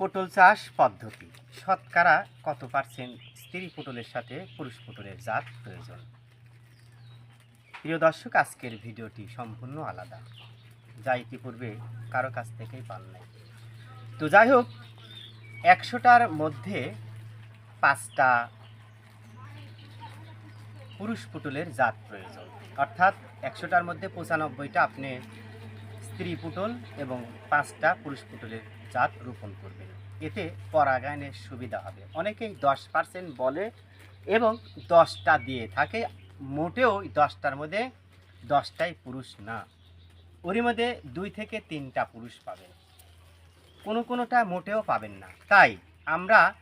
পটল চাষ পদ্ধতি। শতকরা কত পার্সেন্ট স্ত্রী পটলের সাথে পুরুষ পটলের জাত প্রয়োজন? প্রিয় দর্শক, আজকের ভিডিওটি সম্পূর্ণ আলাদা। যা ইতিপূর্বে কারও কাছ থেকেই পান নাই। তো যাই হোক, একশোটার মধ্যে পাঁচটা পুরুষ পুটলের জাত প্রয়োজন। অর্থাৎ একশোটার মধ্যে পঁচানব্বইটা আপনি স্ত্রী পুটল এবং পাঁচটা পুরুষ পুটলের জাত রোপণ করবেন এতে পরাগায়নের সুবিধা হবে। অনেকেই দশ পার্সেন্ট বলে এবং দশটা দিয়ে থাকে। মোটেও দশটার মধ্যে দশটাই পুরুষ না। ওরই মধ্যে দুই থেকে তিনটা পুরুষ পাবেন। কোনো কোনোটা মোটেও পাবেন না। তাই আমরা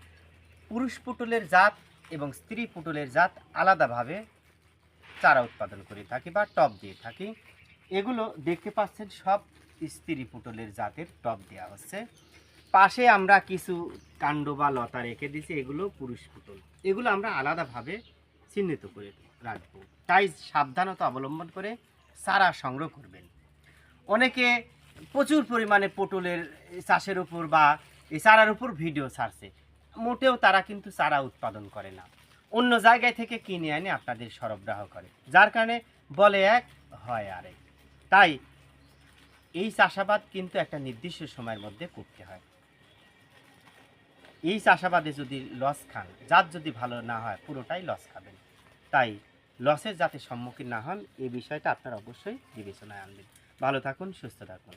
পুরুষ পুটলের জাত এবং স্ত্রী পুটলের জাত আলাদাভাবে চারা উৎপাদন করে থাকি বা টব দিয়ে থাকি। এগুলো দেখতে পাচ্ছেন সব স্ত্রী পুটলের জাতের টব দেওয়া হচ্ছে। পাশে আমরা কিছু কাণ্ড বা লতা রেখে দিয়েছি, এগুলো পুরুষ পুটল এগুলো আমরা আলাদাভাবে চিহ্নিত করে রাখব। তাই সাবধানতা অবলম্বন করে চারা সংগ্রহ করবেন। অনেকে প্রচুর পরিমাণে পটলের চাষের উপর বা এই চারার উপর ভিডিও ছাড়ছে। মোটেও তারা কিন্তু চারা উৎপাদন করে না। অন্য জায়গায় থেকে কিনে এনে আপনাদের সরবরাহ করে। যার কারণে বলে এক, হয় আরেক। তাই এই চাষাবাদ কিন্তু একটা নির্দিষ্ট সময়ের মধ্যে করতে হয়। এই চাষাবাদে যদি লস খান যার যদি ভালো না হয়, পুরোটাই লস খাবেন। তাই লসের যাতে সম্মুখীন না হন এই বিষয়টা আপনারা অবশ্যই বিবেচনায় আনবেন। ভালো থাকুন, সুস্থ থাকুন।